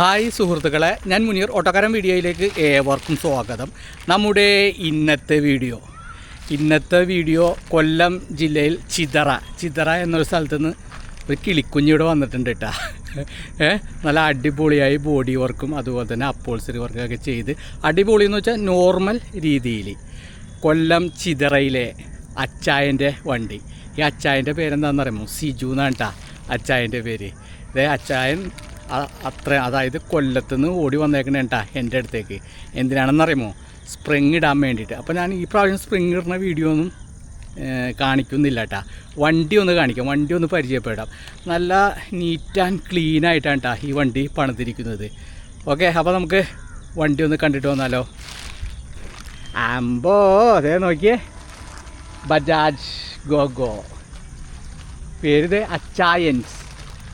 Hi സുഹൃത്തുക്കളെ ഞാൻ മുനീർ ഓട്ടക്കാരൻ വീഡിയോയിലേക്ക് ഏവർക്കും സ്വാഗതം. നമ്മുടെ ഇന്നത്തെ വീഡിയോ. ഇന്നത്തെ വീഡിയോ കൊല്ലം ജില്ലയിൽ ചിതറ. ചിതറ എന്നൊരു സ്ഥലത്ത് നിന്ന് ഒരു കിളിക്കുഞ്ഞിവിടെ വന്നിട്ടുണ്ട് കേട്ടോ ഏ നല്ല അടിപൊളിയായി ബോഡി വർക്കും അതുപോലെ തന്നെ അപ്പോൾസറി വർക്കൊക്കെ ചെയ്ത് അടിപൊളി എന്ന് വെച്ചാൽ നോർമൽ രീതിയിൽ കൊല്ലം ചിതറയിലെ അച്ചായന്റെ വണ്ടി. ഈ അച്ചായന്റെ പേരെന്താണെന്ന് അറിയുമോ സിജു എന്നാണ് കേട്ടോ അച്ചായന്റെ പേര്. ഇതേ അച്ചായൻ അത്ര അതായത് കൊല്ലത്തുനിന്ന് ഓടി വന്നേക്കണ കേട്ടാ എന്റെ അടുത്തേക്ക്. എന്തിനാണെന്നറിയുമോ? സ്പ്രിങ് ഇടാൻ വേണ്ടിയിട്ട്. അപ്പോൾ ഞാൻ ഈ പ്രാവശ്യം സ്പ്രിങ് ഇടുന്ന വീഡിയോ ഒന്നും കാണിക്കുന്നില്ല കേട്ടാ വണ്ടി ഒന്ന് കാണിക്കാം. വണ്ടി ഒന്ന് പരിചയപ്പെടാം. നല്ല നീറ്റ് ആൻഡ് ക്ലീൻ ആയിട്ടാണ് കേട്ടാ ഈ വണ്ടി പണിതിരിക്കുന്നത്. ഓക്കെ അപ്പോൾ നമുക്ക് വണ്ടി ഒന്ന് കണ്ടിട്ട് വന്നാലോ? ആംബോ അതേ നോക്കിയേ. ബജാജ് ഗോഗോ. പേരിത് അച്ചായൻസ്.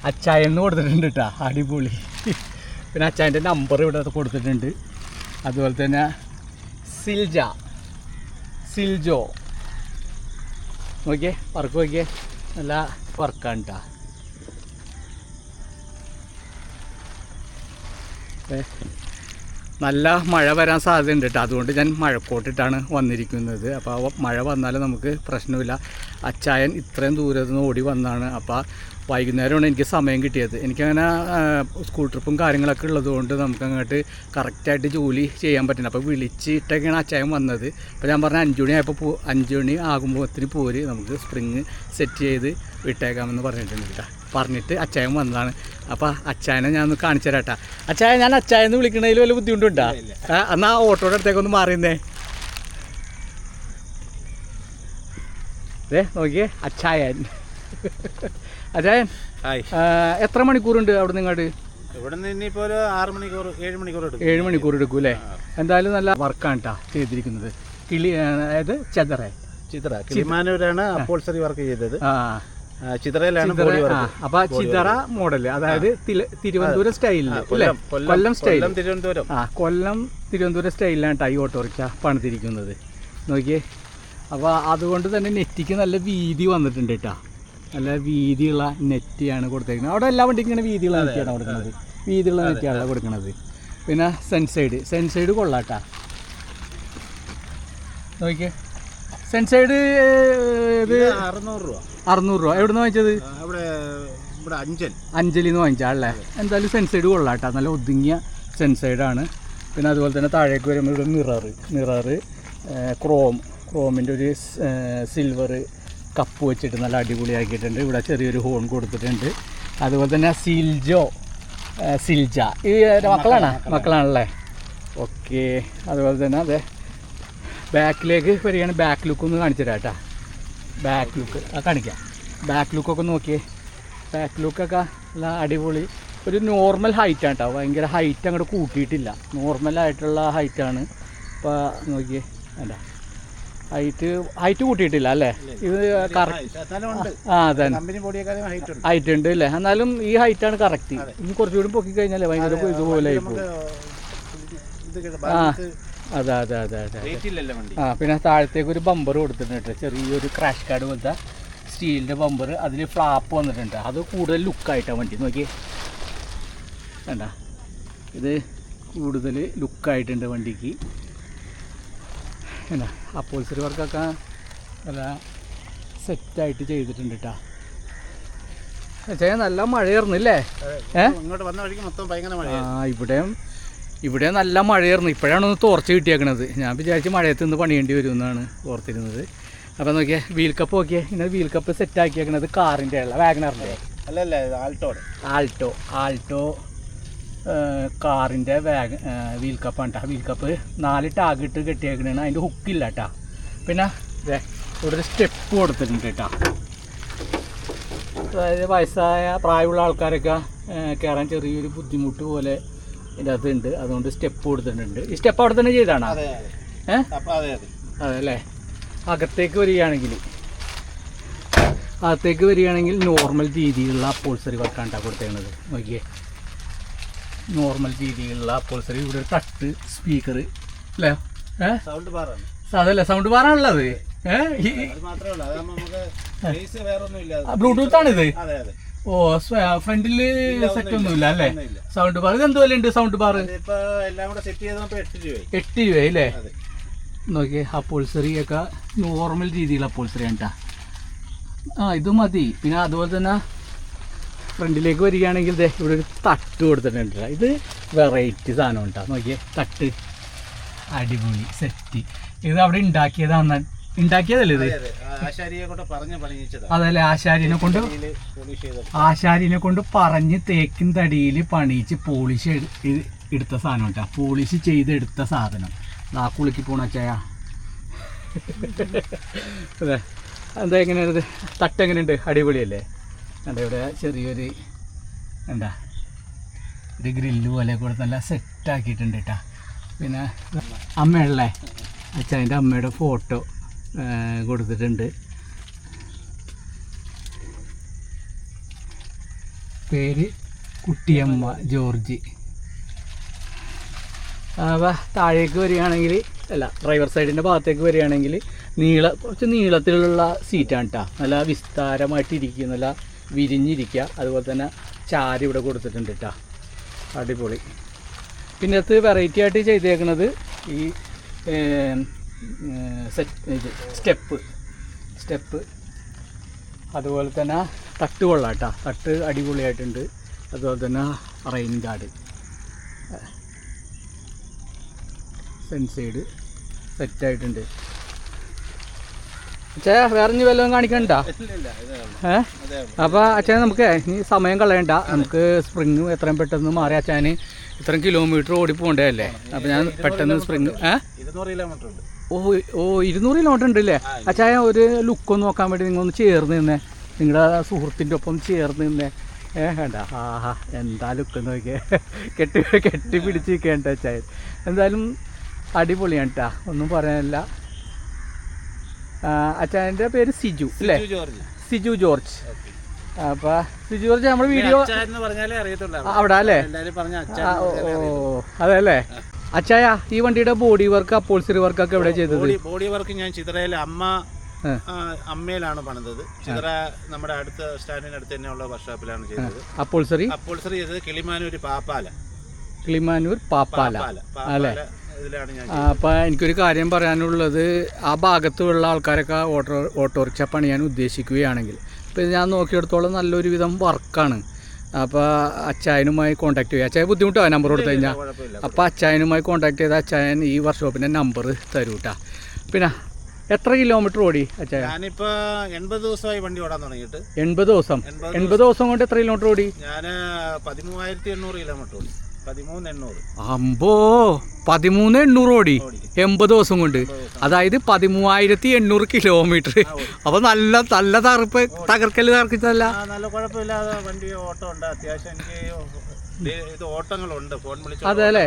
അച്ചായൻ എന്ന് കൊടുത്തിട്ടുണ്ട് കേട്ടോ അടിപൊളി. പിന്നെ അച്ചായന്റെ നമ്പർ ഇവിടെ കൊടുത്തിട്ടുണ്ട്. അതുപോലെ തന്നെ സിൽജ. സിൽജോ. നോക്കിയേ വർക്ക് നോക്കിയേ. നല്ല വർക്കാണ് കേട്ടോ നല്ല മഴ വരാൻ സാധ്യതയുണ്ട് കേട്ടോ അതുകൊണ്ട് ഞാൻ മഴക്കോട്ടിട്ടാണ് വന്നിരിക്കുന്നത്. അപ്പോൾ മഴ വന്നാലും നമുക്ക് പ്രശ്നമില്ല. അച്ചായൻ ഇത്രയും ദൂരത്ത് നിന്ന് ഓടി വന്നാണ്. അപ്പോൾ വൈകുന്നേരമാണ് എനിക്ക് സമയം കിട്ടിയത്. എനിക്കങ്ങനെ സ്കൂൾ ട്രിപ്പും കാര്യങ്ങളൊക്കെ ഉള്ളതുകൊണ്ട് നമുക്ക് അങ്ങോട്ട് കറക്റ്റായിട്ട് ജോലി ചെയ്യാൻ പറ്റില്ല അപ്പോൾ വിളിച്ചിട്ടൊക്കെയാണ് അച്ചായൻ വന്നത്. അപ്പോൾ ഞാൻ പറഞ്ഞ അഞ്ച് മണി ആയപ്പോൾ പോ അഞ്ച് മണി ആകുമ്പോൾ ഒത്തിരി പോര്. നമുക്ക് സ്പ്രിങ് സെറ്റ് ചെയ്ത് വിട്ടേക്കാമെന്ന് പറഞ്ഞിട്ടുണ്ട് കേട്ടോ പറഞ്ഞിട്ട് അച്ചായൻ വന്നതാണ്. അപ്പോൾ അച്ചായനെ ഞാൻ ഒന്ന് കാണിച്ചു തരാട്ടാ അച്ചായ ഞാൻ അച്ചായെന്ന് വിളിക്കണതിൽ വല്ല ബുദ്ധിമുട്ടുണ്ടോ? എന്നാൽ എന്നാ ആ ഓട്ടോയുടെ അടുത്തേക്കൊന്ന് മാറിയുന്നേ. അതെ നോക്കിയേ അച്ചായൻ. അച്ചായൻ എത്ര മണിക്കൂറുണ്ട് അവിടെ നിങ്ങോട്ട് ഇവിടെ നിന്ന് ഒരു ആറ് മണിക്കൂർ ഏഴ് മണിക്കൂർ എടുക്കും. ഏഴ് മണിക്കൂർ എടുക്കും അല്ലേ? എന്തായാലും നല്ല വർക്കാണ് കേട്ടോ ചെയ്തിരിക്കുന്നത്. കിളി അതായത് ചെതറ. ചിത്ര കിളിമാനൂരാണ് അപ്പോൾസറി വർക്ക് ചെയ്തത്. ആ ആ, ചിത്രയിലാണ് ചിതറ വർക്ക് അപ്പൊ ചിതറ മോഡൽ അതായത് തിരുവനന്തപുരം സ്റ്റൈലിൽ കൊല്ലം സ്റ്റൈൽ തിരുവനന്തപുരം. ആ കൊല്ലം തിരുവനന്തപുരം സ്റ്റൈലിലാണ് ടൈ ഓട്ടോറിക്ഷ പണിതിരിക്കുന്നത്. നോക്കിയേ. അപ്പോൾ അതുകൊണ്ട് തന്നെ നെറ്റിക്ക് നല്ല വീതി വന്നിട്ടുണ്ട് കേട്ടോ. നല്ല വീതിയുള്ള നെറ്റിയാണ് കൊടുത്തേക്കുന്നത്. അവിടെ എല്ലാ വണ്ടിക്കും ഇങ്ങനെ വീതിയുള്ള നെറ്റിയാണ് കൊടുക്കുന്നത്. വീതിയുള്ള നെറ്റിയാണ് കൊടുക്കുന്നത്. പിന്നെ സെൻസൈഡ് സെൻസൈഡ് കൊള്ളാട്ടാ നോക്കിയേ. സെൻസൈഡ് ഇത് അറുന്നൂറ് രൂപ. അറുന്നൂറ് രൂപ. എവിടെ നിന്ന് വാങ്ങിച്ചത് ഇവിടെ ഇവിടെ അഞ്ചൽ. വാങ്ങിച്ചാണല്ലേ എന്തായാലും സെൻസൈഡ് കൊള്ളാട്ടോ. നല്ല ഒതുങ്ങിയ സെൻസൈഡാണ് പിന്നെ അതുപോലെ തന്നെ താഴേക്ക് വരുമ്പോൾ ഇവിടെ മിററ് മിററ് ക്രോം ക്രോമിന്റെ ഒരു സിൽവർ കപ്പ് വെച്ചിട്ട് നല്ല അടിപൊളിയാക്കിയിട്ടുണ്ട്. ഇവിടെ ചെറിയൊരു ഹോൺ കൊടുത്തിട്ടുണ്ട്. അതുപോലെ തന്നെ സിൽജോ സിൽജ ഈ മക്കളാണ്? മക്കളാണല്ലേ? ഓക്കെ അതുപോലെ തന്നെ അതെ. ബാക്കിലേക്ക് വരികയാണ്. ബാക്ക് ലുക്ക് ഒന്ന് കാണിച്ചു തരാം കേട്ടോ. ബാക്ക് ലുക്ക് ആ കാണിക്കാം. ബാക്ക് ലുക്കൊക്കെ നോക്കിയേ. ബാക്ക് ലുക്കൊക്കെ നല്ല അടിപൊളി. ഒരു നോർമൽ ഹൈറ്റാണ് കേട്ടോ. ഭയങ്കര ഹൈറ്റ് അങ്ങോട്ട് കൂട്ടിയിട്ടില്ല. നോർമൽ ആയിട്ടുള്ള ഹൈറ്റാണ് ഇപ്പോൾ നോക്കിയേ. അല്ല ഹൈറ്റ് ഹൈറ്റ് കൂട്ടിയിട്ടില്ല അല്ലേ? ഇത് ആ അതെ ഹൈറ്റ് ഉണ്ട്. അല്ലേ? എന്നാലും ഈ ഹൈറ്റാണ് കറക്റ്റ് ഇനി കുറച്ചുകൂടി പൊക്കി കഴിഞ്ഞാലേ ഭയങ്കര ഇതുപോലെ ആയിപ്പോ. ആ. അതെ അതെ അതെ അതെ ആ പിന്നെ താഴത്തേക്ക് ഒരു ബമ്പർ കൊടുത്തിട്ടുണ്ട് ചെറിയൊരു ക്രാഷ് കാർഡ് പോലത്തെ സ്റ്റീലിന്റെ ബമ്പർ അതിൽ ഫ്ലാപ്പ് വന്നിട്ടുണ്ട്. അത് കൂടുതൽ ലുക്കായിട്ടാണ് വണ്ടി. നോക്കി വേണ്ട ഇത് കൂടുതൽ ലുക്കായിട്ടുണ്ട് വണ്ടിക്ക്. എന്നാ അപ്പോൾസറി വർക്കൊക്കെ നല്ല സെറ്റായിട്ട് ചെയ്തിട്ടുണ്ട് കേട്ടോ. ചെയ്യാൻ നല്ല മഴയായിരുന്നില്ലേ ഏ? ഇങ്ങോട്ട് വന്ന വഴിക്ക് മൊത്തം ഭയങ്കര ആ മഴയാണ് ഇവിടെയും ഇവിടെ നല്ല മഴയായിരുന്നു. ഇപ്പോഴാണ് ഒന്ന് തോർച്ച കിട്ടിയേക്കണത്. ഞാൻ വിചാരിച്ച് മഴയത്ത് നിന്ന് പണിയേണ്ടി വരും എന്നാണ് ഓർത്തിരുന്നത്. അപ്പോൾ നോക്കിയാൽ വീൽ കപ്പ് നോക്കിയാൽ ഇങ്ങനെ വീൽ കപ്പ് സെറ്റ് ആക്കിയേക്കണത് കാറിന്റെ അല്ല വാഗനറിന്റെ അല്ല ആൾട്ടോ. ആൾട്ടോ ആൾട്ടോ കാറിന്റെ വാഗ വീൽ കപ്പാണ് കേട്ടോ വീൽ കപ്പ് നാല് ടാഗ് ഇട്ട് കെട്ടിയേക്കണേണ്. അതിന്റെ ഹുക്കില്ല കേട്ടോ പിന്നെ ഇവിടെ ഒരു സ്റ്റെപ്പ് കൊടുത്തിട്ടുണ്ട് കേട്ടോ അതായത് വയസ്സായ പ്രായമുള്ള ആൾക്കാരൊക്കെ കയറാൻ ചെറിയൊരു ബുദ്ധിമുട്ട് പോലെ ഇതിന്റെ അതുണ്ട് അതുകൊണ്ട് സ്റ്റെപ്പ് കൊടുത്തിട്ടുണ്ട്. ഈ സ്റ്റെപ്പ് അവിടെ തന്നെ ചെയ്താണോ? ഏഹ് അതെ. അതല്ലേ? അകത്തേക്ക് വരികയാണെങ്കിൽ അകത്തേക്ക് വരികയാണെങ്കിൽ നോർമൽ രീതിയിലുള്ള അപ്പോൾസറി വർക്കാണ് കേട്ടോ കൊടുത്തേക്കുന്നത് നോക്കിയേ. നോർമൽ രീതിയിലുള്ള അപ്പോൾസറി ഇവിടെ ഒരു തട്ട് സ്പീക്കർ അല്ലേ? ഏഹ് സൗണ്ട് ബാറാണ് അതല്ല സൗണ്ട് ബാറാണുള്ളത് ഏഹ് ബ്ലൂടൂത്ത് ആണിത്. അതെ അതെ. ഓ ഫ്രണ്ടിൽ സെറ്റ് ഒന്നുമില്ല അല്ലേ? സൗണ്ട് ബാർ ഇത് എന്ത് വില ഉണ്ട് സൗണ്ട് ബാർ എട്ട് രൂപ അല്ലേ? നോക്കിയേ അപ്പോൾസറി ഒക്കെ നോർമൽ രീതിയിലുള്ള അപ്പോൾസറി ആണ്. ആ ഇത് മതി. പിന്നെ അതുപോലെ തന്നെ ഫ്രണ്ടിലേക്ക് വരികയാണെങ്കിൽ ദേ ഇവിടെ ഒരു തട്ട് കൊടുത്തിട്ടുണ്ട് ഇത് വെറൈറ്റി സാധനം ഉണ്ടാ നോക്കിയേ തട്ട്. അടിപൊളി സെറ്റ് ഇത് അവിടെ ഉണ്ടാക്കിയതാണ് ഉണ്ടാക്കിയതല്ലേ ഇത്? അതല്ലേ ആശാരിനെ കൊണ്ട്? ആശാരിനെ കൊണ്ട് പറഞ്ഞ് തേക്കിൻ തടിയിൽ പണിയിച്ച് പോളിഷ് എടുത്ത സാധനം കേട്ടോ. പോളിഷ് ചെയ്തെടുത്ത സാധനം. ആ കുളിക്ക് പോണ ചായ അതെ എന്താ എങ്ങനെയാണ് തട്ട് എങ്ങനെയുണ്ട്? അടിപൊളിയല്ലേ? എന്താ ഇവിടെ ചെറിയൊരു എന്താ ഒരു ഗ്രില്ല് പോലെ കൂടെ നല്ല സെറ്റാക്കിയിട്ടുണ്ട് കേട്ടോ. പിന്നെ അമ്മയല്ലേ അച്ഛന്റെ അമ്മയുടെ ഫോട്ടോ കൊടുത്തിട്ടുണ്ട്. പേര് കുട്ടിയമ്മ ജോർജ്. അപ്പോൾ താഴേക്ക് വരികയാണെങ്കിൽ അല്ല ഡ്രൈവർ സൈഡിന്റെ ഭാഗത്തേക്ക് വരികയാണെങ്കിൽ നീള കുറച്ച് നീളത്തിലുള്ള സീറ്റാണ് കേട്ടോ നല്ല വിസ്താരമായിട്ടിരിക്കുക നല്ല വിരിഞ്ഞിരിക്കുക. അതുപോലെ തന്നെ ചാരി ഇവിടെ കൊടുത്തിട്ടുണ്ട് കേട്ടോ അടിപൊളി. പിന്നെ അത് വെറൈറ്റി ആയിട്ട് ചെയ്തേക്കുന്നത് ഈ സെറ്റ് ഇത് സ്റ്റെപ്പ് സ്റ്റെപ്പ് അതുപോലെ തന്നെ തട്ട് കൊള്ളാം കേട്ടോ തട്ട് അടിപൊളിയായിട്ടുണ്ട്. അതുപോലെ തന്നെ റെയിൻ ഗാർഡ് സെൻസൈഡ് സെറ്റായിട്ടുണ്ട് അച്ഛാ വേറെ ഇനി വല്ലതും കാണിക്കണ്ട? ഏഹ്. ഏ. അപ്പോൾ അച്ഛാ നമുക്ക് ഇനി സമയം കളയണ്ട. നമുക്ക് സ്പ്രിങ് എത്രയും പെട്ടെന്ന് മാറി. അച്ഛന് ഇത്രയും കിലോമീറ്റർ ഓടി പോകണ്ടല്ലേ അപ്പോൾ ഞാൻ പെട്ടെന്ന് സ്പ്രിങ് ഏ? ഓ ഓ ഇരുന്നൂറ് കിലോമീറ്റർ ഉണ്ട് അല്ലേ അച്ഛായ ഒരു ലുക്ക് ഒന്ന് നോക്കാൻ വേണ്ടി നിങ്ങൾ ഒന്ന് ചേർന്ന് നിന്നേ. നിങ്ങളുടെ സുഹൃത്തിന്റെ ഒപ്പം ചേർന്ന് നിന്നേ. ഏ വേണ്ട. ആഹാ എന്താ ലുക്ക് നോക്കിയേ. കെട്ടി കെട്ടി പിടിച്ച് നിൽക്കേണ്ട അച്ഛായ എന്തായാലും അടിപൊളിയാണ് കേട്ടാ ഒന്നും പറയാനില്ല. അച്ഛന്റെ പേര് സിജു അല്ലേ? സിജു ജോർജ്. അപ്പൊ സിജു ജോർജ് നമ്മുടെ വീഡിയോ അവിടെ അല്ലേ? ഓ അതെ അല്ലേ? അച്ഛായ ഈ വണ്ടിയുടെ ബോഡി വർക്ക് അപ്പോൾസറി വർക്കൊക്കെ എവിടെ ചെയ്തത്? ബോഡി വർക്ക് ഞാൻ ചിത്രയിൽ അമ്മ അമ്മയിലാണ് പണിതത്. ചിത്ര നമ്മുടെ അടുത്ത സ്റ്റാൻഡിന് അടുത്ത് തന്നെയുള്ള വർക്ക്ഷോപ്പിലാണ് ചെയ്തത്. അപ്പോൾസറി അപ്പോൾസറി ചെയ്തത് കിളിമാനൂർ പാപ്പാല. കിളിമാനൂർ പാപ്പാല. അല്ലേ? അപ്പൊ എനിക്കൊരു കാര്യം പറയാനുള്ളത്. ആ ഭാഗത്തുള്ള ആൾക്കാരൊക്കെ ഓട്ടോ ഓട്ടോറിക്ഷ പണിയാൻ ഉദ്ദേശിക്കുകയാണെങ്കിൽ. ഇപ്പം ഞാൻ നോക്കിയെടുത്തോളം നല്ലൊരു വിധം വർക്കാണ് അപ്പോൾ അച്ചായനുമായി കോൺടാക്ട് ചെയ്യുക അച്ചായ ബുദ്ധിമുട്ടാണ് നമ്പർ കൊടുത്തു കഴിഞ്ഞാൽ അപ്പോൾ അച്ചായനുമായി കോൺടാക്ട് ചെയ്ത അച്ചായൻ ഈ വർക്ക്ഷോപ്പിന്റെ നമ്പർ തരൂ പിന്നെ എത്ര കിലോമീറ്റർ ഓടി അച്ചായ? ഞാനിപ്പോ എൺപത് ദിവസമായി വണ്ടി ഓടാൻ തുടങ്ങിയിട്ട്. എൺപത് ദിവസം. എൺപത് ദിവസം കൊണ്ട് എത്ര കിലോമീറ്റർ ഓടി? ഞാൻ പതിമൂവായിരത്തി എണ്ണൂറ് കിലോമീറ്റർ ഓടി. അമ്പോ പതിമൂന്ന് എണ്ണൂറ് ഓടി എൺപത് ദിവസം കൊണ്ട്. അതായത് പതിമൂവായിരത്തി എണ്ണൂറ് കിലോമീറ്റർ. അപ്പൊ നല്ല നല്ല തറുപ്പ് തകർക്കൽ തകർക്കിച്ചല്ല നല്ല കുഴപ്പമില്ലാതെ വണ്ടി ഓട്ടം ഉണ്ട്. അത്യാവശ്യം എനിക്ക് ഇത് ഇത് ഓട്ടങ്ങളുണ്ട്. ഫോൺ വിളിച്ച് അതെ അല്ലേ?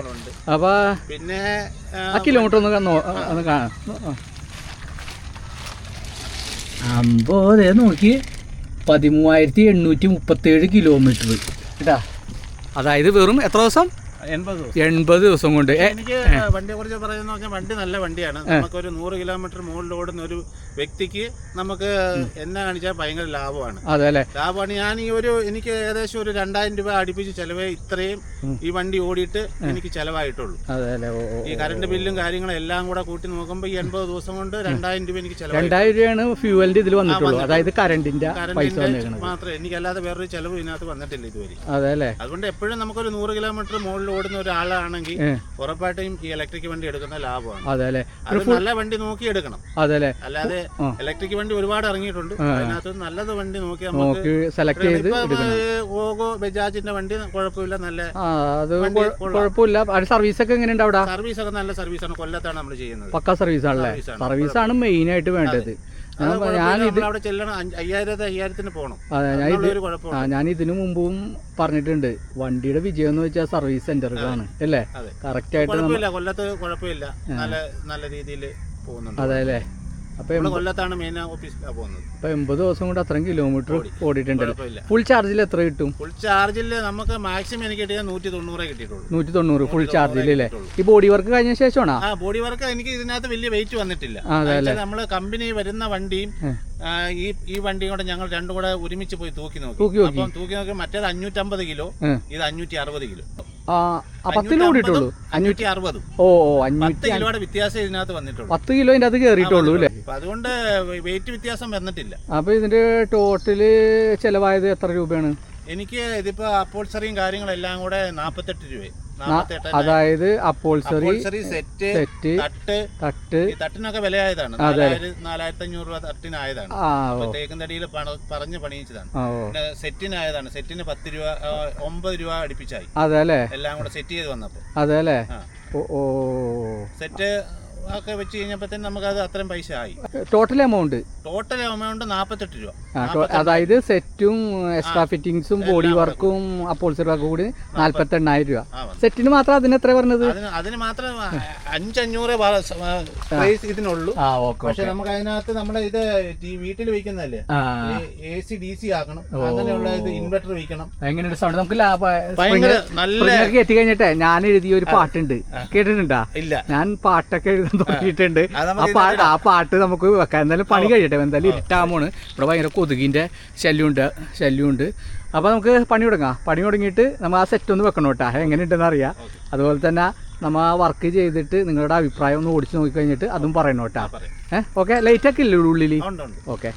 അപ്പൊ പിന്നെ ആ, കിലോമീറ്റർ ഒന്ന് ഒന്ന് കാണാം. അമ്പോ നോക്കി. പതിമൂവായിരത്തി എണ്ണൂറ്റി മുപ്പത്തേഴ് കിലോമീറ്റർ. കേട്ടാ? അതായത് വെറും എത്ര ദിവസം? എൺപത് ദിവസം. കൊണ്ട്. എനിക്ക് വണ്ടിയെ കുറിച്ച് പറയുന്ന പറഞ്ഞാൽ വണ്ടി നല്ല വണ്ടിയാണ്. നമുക്കൊരു നൂറ് കിലോമീറ്റർ മുകളിൽ ഓടുന്ന ഒരു വ്യക്തിക്ക് നമുക്ക് എന്നെ കാണിച്ചാൽ ഭയങ്കര ലാഭമാണ്. അതെ ലാഭമാണ്. ഞാൻ ഈ ഒരു എനിക്ക് ഏകദേശം ഒരു രണ്ടായിരം രൂപ അടുപ്പിച്ച് ചെലവേ ഇത്രയും ഈ വണ്ടി ഓടിയിട്ട് എനിക്ക് ചെലവായിട്ടുള്ളൂ. ഈ കറണ്ട് ബില്ലും കാര്യങ്ങളും എല്ലാം കൂടെ കൂട്ടി നോക്കുമ്പോൾ ഈ എൺപത് ദിവസം കൊണ്ട് രണ്ടായിരം രൂപ എനിക്ക് ചെലവ് രണ്ടായിരം രൂപയാണ് ഫ്യൂവലിന്റെ ഇതിൽ വന്നിട്ടുള്ളൂ. അതായത് കറണ്ടിന്റെ പൈസ മാത്രമേ എനിക്കല്ലാതെ വേറൊരു ചെലവ് ഇതിനകത്ത് വന്നിട്ടില്ല ഇതുവരെ. അതുകൊണ്ട് എപ്പോഴും നമുക്കൊരു നൂറ് കിലോമീറ്റർ മുകളിൽ ഓടുന്ന ഒരാളാണെങ്കിൽ. ഉറപ്പായിട്ടും ഈ ഇലക്ട്രിക് വണ്ടി എടുക്കുന്ന ലാഭമാണ്. അതെ അല്ലെ? നല്ല വണ്ടി നോക്കി എടുക്കണം. അതെ അല്ലെ? അല്ലാതെ ഇലക്ട്രിക് വണ്ടി ഒരുപാട് ഇറങ്ങിയിട്ടുണ്ട്. അതിനകത്ത് നല്ലത് വണ്ടി നോക്കി നമുക്ക് സെലക്ട് ചെയ്ത് ഓഗോ ബജാജിന്റെ വണ്ടി കുഴപ്പമില്ല നല്ല അത് കുഴപ്പമില്ല. സർവീസ് ഒക്കെ എങ്ങനെയുണ്ട് അവിടെ? സർവീസ് ഒക്കെ നല്ല സർവീസാണ്. കൊല്ലത്താണ് നമ്മൾ ചെയ്യുന്നത്. പക്ക സർവീസ് ആണല്ലേ. സർവീസ് ആണ് മെയിൻ ആയിട്ട് വേണ്ടത്. ഞാൻ ഇതിനു മുമ്പും പറഞ്ഞിട്ടുണ്ട്. വണ്ടിയുടെ വിജയം എന്ന് വെച്ചാൽ സർവീസ് സെന്ററുകളാണ് അല്ലേ? കറക്റ്റ് ആയിട്ട് കൊല്ലത്ത് കുഴപ്പമില്ല. നല്ല നല്ല രീതിയിൽ അതെ അല്ലേ? കൊല്ലത്താണ് മെയിൻ ഓഫീസിലാണ് പോകുന്നത്. ഇപ്പൊ എൺപത് ദിവസം കൊണ്ട് അത്രയും കിലോമീറ്റർ ഓടിയിട്ടുണ്ട് ഫുൾ ചാർജിൽ എത്ര കിട്ടും? ഫുൾ ചാർജിൽ നമുക്ക് മാക്സിമം എനിക്ക് കിട്ടിയ നൂറ്റി തൊണ്ണൂറേ കിട്ടിയിട്ടുള്ളൂ നൂറ്റി തൊണ്ണൂറ് ഫുൾ ചാർജിൽ അല്ലേ? ഈ ബോഡി വർക്ക് കഴിഞ്ഞ ശേഷമാണോ? ആ ബോഡി വർക്ക് എനിക്ക് ഇതിനകത്ത് വലിയ വെയിറ്റ് വന്നിട്ടില്ല. നമ്മൾ കമ്പനി വരുന്ന വണ്ടിയും ഈ ഈ വണ്ടിയും കൂടെ ഞങ്ങൾ രണ്ടും കൂടെ ഒരുമിച്ച് പോയി തൂക്കി നോക്കി. അപ്പം തൂക്കി നോക്കി മറ്റേത് അഞ്ഞൂറ്റമ്പത് കിലോ ഇത് അഞ്ഞൂറ്റി അറുപത് കിലോ. ആ ആ, പത്ത് കിലോ കൂടിയിട്ടുള്ളൂ അഞ്ഞൂറ്റി അറുപത് ഓ അഞ്ഞൂറ്റി കിലോയുടെ വ്യത്യാസം ഇതിനകത്ത് വന്നിട്ടുള്ളൂ. പത്ത് കിലോ അതിന്റെ അത് കയറിയിട്ടുള്ളൂ അപ്പൊ അതുകൊണ്ട് വെയിറ്റ് വ്യത്യാസം വന്നിട്ടില്ല. അപ്പോൾ ഇതിന്റെ ടോട്ടൽ ചിലവായത് എത്ര രൂപയാണ്? എനിക്ക് ഇതിപ്പോ അപ്പോൾസറിയും കാര്യങ്ങളെല്ലാം കൂടെ നാപ്പത്തെട്ട് രൂപ. അതായത് അപ്പോൾസറി സെറ്റ് സെറ്റ് തട്ട്. തട്ട്. തട്ടിനൊക്കെ വിലയായതാണ്. നാലായിരം നാലായിരത്തി അഞ്ഞൂറ് രൂപ തട്ടിനായതാണ്. തേക്കും തടിയിൽ പറഞ്ഞ് പണിയിച്ചതാണ്. പിന്നെ സെറ്റിനായതാണ്. സെറ്റിന് പത്ത് രൂപ ഒമ്പത് രൂപ അടുപ്പിച്ചായി. അതെ അല്ലേ? എല്ലാം കൂടെ സെറ്റ് ചെയ്ത് വന്നപ്പോ. അതെ അല്ലേ? ഓ സെറ്റ് ഒക്കെ വെച്ച് കഴിഞ്ഞപ്പോഴത്തേന് നമുക്കത് അത്രയും പൈസ ആയി. ടോട്ടൽ എമൗണ്ട് ടോട്ടൽ എമൗണ്ട് നാൽപ്പത്തെട്ട് രൂപ. അതായത് സെറ്റും എക്സ്ട്രാ ഫിറ്റിംഗ്സും ബോഡി വർക്കും അപ്പോൾ വർക്കും കൂടി നാല്പത്തി എണ്ണായിരം രൂപ. സെറ്റിന് മാത്രം അതിന് എത്ര പറഞ്ഞത്? അതിന് മാത്രം അഞ്ചഞ്ഞൂറ് പ്രൈസ് ഇതിനുള്ളൂ. പക്ഷെ നമുക്ക് അതിനകത്ത് നമ്മുടെ ഇത് വീട്ടിൽ വയ്ക്കുന്നല്ലേ ആ എ സി ഡി സി ആക്കണം. അങ്ങനെയുള്ള ഇത് ഇൻവെർട്ടർ വയ്ക്കണം എങ്ങനെയുണ്ട് സൗണ്ട് നമുക്ക് ലാഭ നല്ല എത്തി കഴിഞ്ഞിട്ടേ ഞാൻ എഴുതിയ ഒരു പാട്ടുണ്ട്. കേട്ടിട്ടുണ്ടാ? ഇല്ല. ഞാൻ പാട്ടൊക്കെ എഴുതാൻ തുടങ്ങിയിട്ടുണ്ട്. അപ്പൊ ആ പാട്ട് ആ പാട്ട് നമുക്ക് വെക്കാം. എന്തായാലും പണി കഴിയട്ടെ. എന്തായാലും ഇരുട്ടാമോണ് ഇവിടെ ഭയങ്കര കൊതുകിന്റെ ശല്യമുണ്ട് ശല്യമുണ്ട്. അപ്പോൾ നമുക്ക് പണി തുടങ്ങാം. പണി തുടങ്ങിയിട്ട് നമ്മൾ ആ സെറ്റ് ഒന്ന് വെക്കണം കേട്ടോ. എങ്ങനെയുണ്ടെന്ന് അറിയാം. അതുപോലെ തന്നെ നമ്മൾ ആ വർക്ക് ചെയ്തിട്ട് നിങ്ങളുടെ അഭിപ്രായം ഒന്ന് ഓടിച്ച് നോക്കി കഴിഞ്ഞിട്ട് അതും പറയണം കേട്ടോ. ഏഹ് ഓക്കെ? ലൈറ്റൊക്കെ ഇല്ലേ ഉള്ളിൽ ഉണ്ട് ഉണ്ട്. ഓക്കെ.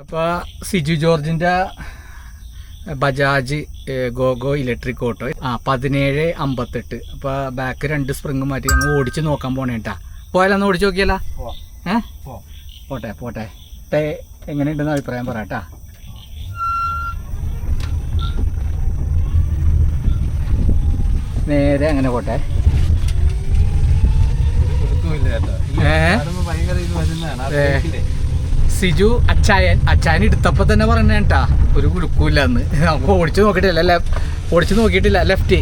അപ്പോൾ സിജു ജോർജിന്റെ ബജാജ് ഗോഗോ ഇലക്ട്രിക് ഓട്ടോ. ആ പതിനേഴ് അമ്പത്തെട്ട്. അപ്പോൾ ബാക്ക് രണ്ട് സ്പ്രിങ് മാറ്റി അങ്ങ് ഓടിച്ച് നോക്കാൻ പോണേട്ടാ പോയാലൊന്ന് ഓടിച്ച് നോക്കിയല്ല. ഏ. പോട്ടെ പോട്ടെ. ടേ എങ്ങനെയുണ്ടെന്ന് അഭിപ്രായം പറയാട്ടാ നേരെ അങ്ങനെ പോട്ടെ. ഏഹ് കേട്ടോ. ഏ? സിജു അച്ചായൻ അച്ചായൻ എടുത്തപ്പോ തന്നെ പറഞ്ഞേട്ടാ ഒരു കുലുക്കൂല്ല എന്ന് നമുക്ക് ഓടിച്ചു നോക്കിയിട്ടില്ല ലെ ഓടിച്ചു നോക്കിയിട്ടില്ല ലെഫ്റ്റ്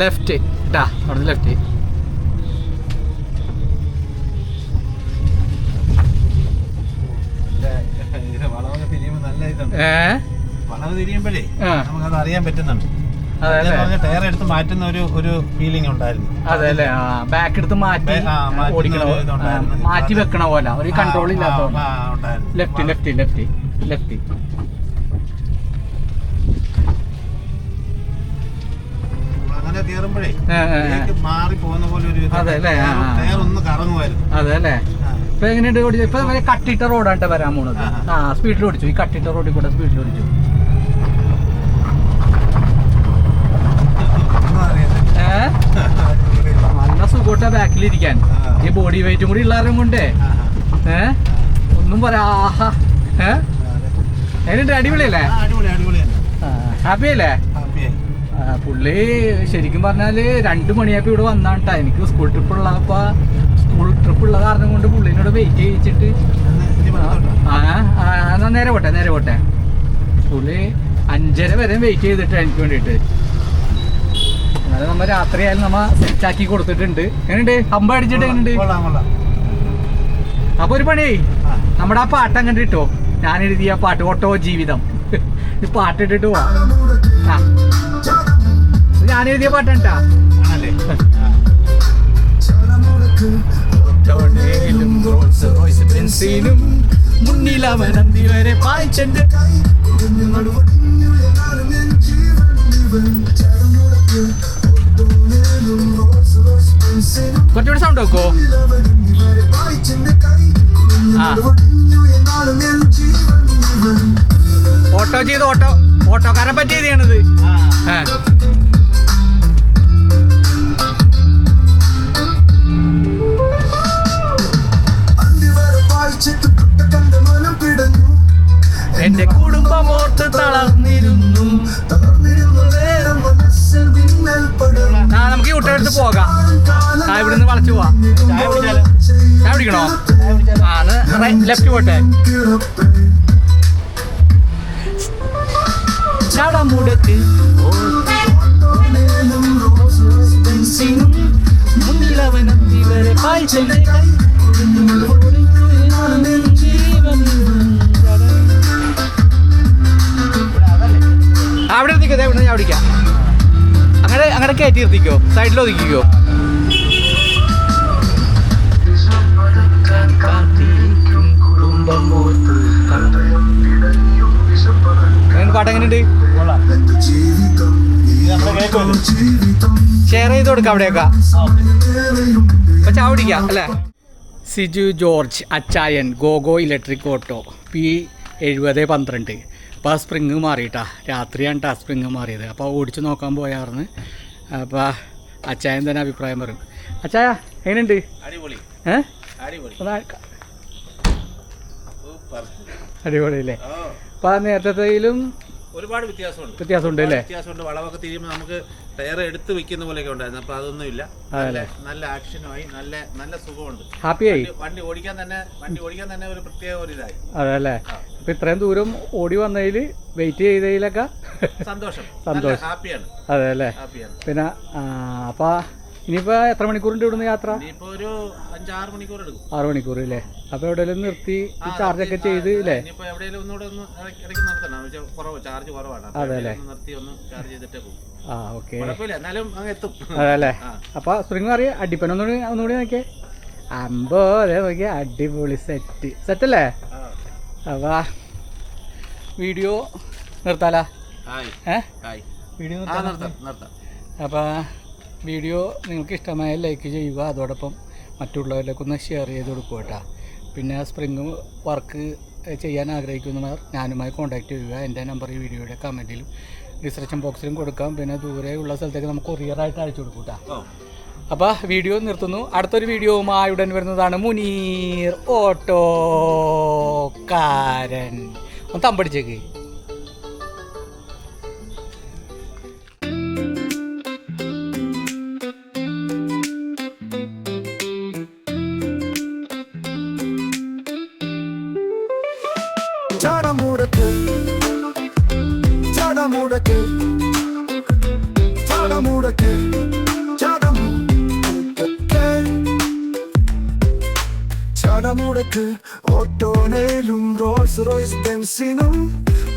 ലെഫ്റ്റ് ട്ടാ അവിടുന്ന് ലെഫ്റ്റ് ഏഹ് ഏ? വളവ് തിരിയുമ്പോഴേ നമുക്കത് അറിയാൻ പറ്റുന്നുണ്ട്. അല്ലേ പറഞ്ഞ ടയർ എടുത്ത് മാറ്റുന്ന ഒരു ഒരു ഫീലിംഗ് ഉണ്ടായിരുന്നു. അതെ അല്ലേ? ബാക്ക് എടുത്ത് മാറ്റി ഓടിക്കണ മാറ്റി വെക്കണ പോലെ. ഒരു കൺട്രോൾ ഇല്ലാത്ത. ലെഫ്റ്റ് ലെഫ്റ്റ് ലെഫ്റ്റ് ലെഫ്റ്റ് അങ്ങനെ. ബ്രേക്ക് മാറി പോകുന്ന പോലെ ഒരു. ടയർ ഒന്ന് കറങ്ങുമായിരുന്നു. അതെ അല്ലേ. ഇപ്പൊ എങ്ങനെയുണ്ട് ഓടിച്ചു ഇപ്പൊ കട്ടിട്ട റോഡായിട്ട് വരാൻ പോണത്. ആ സ്പീഡിൽ ഓടിച്ചു. ഈ കട്ടിട്ട റോഡിൽ കൂടെ സ്പീഡിൽ ഓടിച്ചു ഒന്നും അറിയത്തില്ല. ഏ നല്ല സുഖോട്ട ബാക്കിലിരിക്കാൻ. ഈ ബോഡി വെയിറ്റും കൂടി ഉള്ളാരും കൊണ്ടേ. ആ, ആ. ഏ? ഒന്നും പറയാ ആഹാ. ഏ? അതെ. എങ്ങനെയുണ്ട് അടിപൊളിയല്ലേ? ഹാപ്പി അല്ലേ പുള്ളി ശരിക്കും പറഞ്ഞാൽ രണ്ട് മണിയായപ്പോ ഇവിടെ വന്നാട്ടാ എനിക്ക് സ്കൂൾ ട്രിപ്പ് ഉള്ളപ്പോ സ്കൂൾ ട്രിപ്പ് ഉള്ള കാരണം കൊണ്ട് പുള്ളിനോട് വെയിറ്റ് ചെയ്യിച്ചിട്ട്. ആ ആ, എന്നാ നേരെ പോട്ടെ നേരെ പോട്ടെ. പുള്ളി അഞ്ചര വരെ വെയിറ്റ് ചെയ്തിട്ട് എനിക്ക് വേണ്ടിയിട്ട്. എന്നാലും നമ്മ രാത്രി ആയാലും നമ്മ സെറ്റ് ആക്കി കൊടുത്തിട്ടുണ്ട്. എങ്ങനെയുണ്ട്? അമ്പ അടിച്ചിട്ട് എങ്ങനെയുണ്ട്? കൊള്ളാം കൊള്ളാം. അപ്പൊ ഒരു പണി നമ്മടെ ആ പാട്ട് അങ്ങനെ ഇട്ടോ ഞാൻ എഴുതിയ പാട്ട് ഓട്ടോ ജീവിതം. ഈ പാട്ട് ഇട്ടിട്ട് പോവാ. ഞാൻ എഴുതിയ പാട്ടാണ് കേട്ടാ ആണല്ലേ? റോൾസ് റോയ്സ് ബെൻസീനും മുന്നിലവൻ അന്തി വരെ പായിച്ചുണ്ട് കുറച്ചുകൂടി സൗണ്ട് വെക്കോ ആ. ഓട്ടോ ചെയ്ത് ഓട്ടോ. ഓട്ടോക്കാരെ പറ്റി ചെയ്യണത് എന്റെ കുടുംബം ഓർത്ത് തളർന്നിരുന്നു. യൂട്ടെടുത്ത് പോകാം. ചായ ഇവിടുന്ന് വളച്ചു പോവാം. ചായ പിടിച്ചാലോ ചായ പിടിക്കണോ ആണ് ലെഫ്റ്റ് പോട്ടെ. അവിടെ നിർത്തിക്കോ ഇവിടെ ഞാൻ പിടിക്കാം അങ്ങനെ അങ്ങനെ കയറ്റി നിർത്തിക്കോ? സൈഡിൽ ഒതുക്കിക്കോ? ഷെയർ ചെയ്ത് കൊടുക്കാം അവിടെയൊക്കെ. അപ്പൊ അല്ലേ? സിജു ജോർജ് അച്ചായൻ ഗോഗോ ഇലക്ട്രിക് ഓട്ടോ പി എഴുപത് പന്ത്രണ്ട്. അപ്പോൾ ആ സ്പ്രിങ് മാറിയിട്ടാ രാത്രിയാണ് ആ സ്പ്രിങ് മാറിയത്. അപ്പോൾ ഓടിച്ച് നോക്കാൻ പോയാർന്ന് അപ്പോൾ അച്ചായൻ തന്നെ അഭിപ്രായം പറയും. അച്ചായ എങ്ങനെയുണ്ട്? അടിപൊളി. അല്ലേ അടിപൊളി. ഓ അപ്പോൾ ആ. നേരത്തേലും ഒരുപാട് വ്യത്യാസമുണ്ട്. വ്യത്യാസമുണ്ട് അല്ലേ? വ്യത്യാസമുണ്ട്. വളവൊക്കെ തിരിയുമ്പോൾ നമുക്ക് ടയർ എടുത്ത് വെക്കുന്ന പോലെയൊക്കെ ഉണ്ടായിരുന്നു. അപ്പൊ അതൊന്നും ഇല്ല അതല്ലേ നല്ല ആക്ഷനുമായി നല്ല നല്ല സുഖമുണ്ട്. ഹാപ്പിയായി വണ്ടി- വണ്ടി ഓടിക്കാൻ തന്നെ വണ്ടി ഓടിക്കാൻ തന്നെ ഒരു പ്രത്യേക ഒരു ഇതായി. അതെ അല്ലേ? അപ്പൊ ഇത്രയും ദൂരം ഓടി വന്നതിൽ വെയിറ്റ് ചെയ്തതിലൊക്കെ സന്തോഷം. സന്തോഷം. ഹാപ്പിയാണ് അതെ അല്ലേ? ഹാപ്പിയാണ് പിന്നെ അപ്പോൾ ഇനിയിപ്പോൾ എത്ര മണിക്കൂറിന്റെ ഇവിടുന്ന് യാത്ര? ഇനിയിപ്പോ ഒരു അഞ്ചാറ് മണിക്കൂർ എടുക്കും. ആറ് മണിക്കൂർ അല്ലേ അപ്പോൾ എവിടെയെങ്കിലും നിർത്തി ചാർജ് ഒക്കെ ചെയ്ത് അല്ലേ ഇനിയിപ്പോ എവിടെയെങ്കിലും ഒന്നുകൂടെ ഒന്ന് ഇടയ്ക്ക് ഇടയ്ക്ക് നിർത്തണം. കുറവ് ചാർജ് കുറവാണ്. അതെ അല്ലേ? നിർത്തി ഒന്ന് ചാർജ് ചെയ്തിട്ടേ പോകും. ആ ഓക്കെ. കുഴപ്പമില്ല. എന്നാലും അങ്ങ് എത്തും. അതെ അല്ലേ. അപ്പോൾ സ്പ്രിങ് അറിയ അടിപ്പൻ ഒന്നുകൂടി ഒന്നുകൂടി നോക്കിയേ. അമ്പോ അതെ നോക്കിയേ. അടിപൊളി സെറ്റ് സെറ്റല്ലേ ആ. അപ്പാ വീഡിയോ നിർത്താലാ? ഏ? വീഡിയോ നിർത്താം അപ്പോൾ വീഡിയോ നിങ്ങൾക്ക് ഇഷ്ടമായ ലൈക്ക് ചെയ്യുക. അതോടൊപ്പം മറ്റുള്ളവരിലേക്കൊന്ന് ഷെയർ ചെയ്ത് കൊടുക്കുക കേട്ടോ. പിന്നെ സ്പ്രിങ് വർക്ക് ചെയ്യാൻ ആഗ്രഹിക്കുന്നവർ ഞാനുമായി കോൺടാക്റ്റ് ചെയ്യുക. എന്റെ നമ്പർ ഈ വീഡിയോയുടെ കമന്റിലും ഡിസ്ക്രിപ്ഷൻ ബോക്സിലും കൊടുക്കാം. പിന്നെ ദൂരെയുള്ള സ്ഥലത്തേക്ക് നമുക്ക് കൊറിയറായിട്ട് അയച്ചു കൊടുക്കും കേട്ടോ. അപ്പോൾ വീഡിയോ നിർത്തുന്നു. അടുത്തൊരു വീഡിയോ ആയുടൻ വരുന്നതാണ് മുനീർ ഓട്ടോക്കാരൻ ഒന്ന് തമ്പടിച്ചേക്ക്. ചടമുടക്ക് ചടമുടക്ക് ഓട്ടോനേലും റോൾസ് റോയ്സ് ബെൻസിനും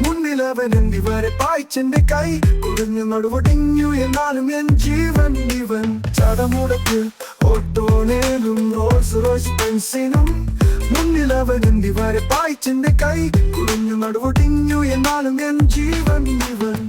മുന്നിലവൻ എന്നിവരെ പായ്ച്ചെന്റെ കൈ കുഴഞ്ഞു നടുവടിഞ്ഞു എന്നാലും എൻ ജീവൻ ഇവൻ ചടമുടക്ക് ഓട്ടോനേലും റോൾസ് റോയ്സ് ബെൻസിനും മുന്നിലവൻ എന്നിവരെ പായ്ച്ചെന്റെ കൈ കുഴഞ്ഞു നടുവടിഞ്ഞു എന്നാലും എൻ ജീവൻ ഇവൻ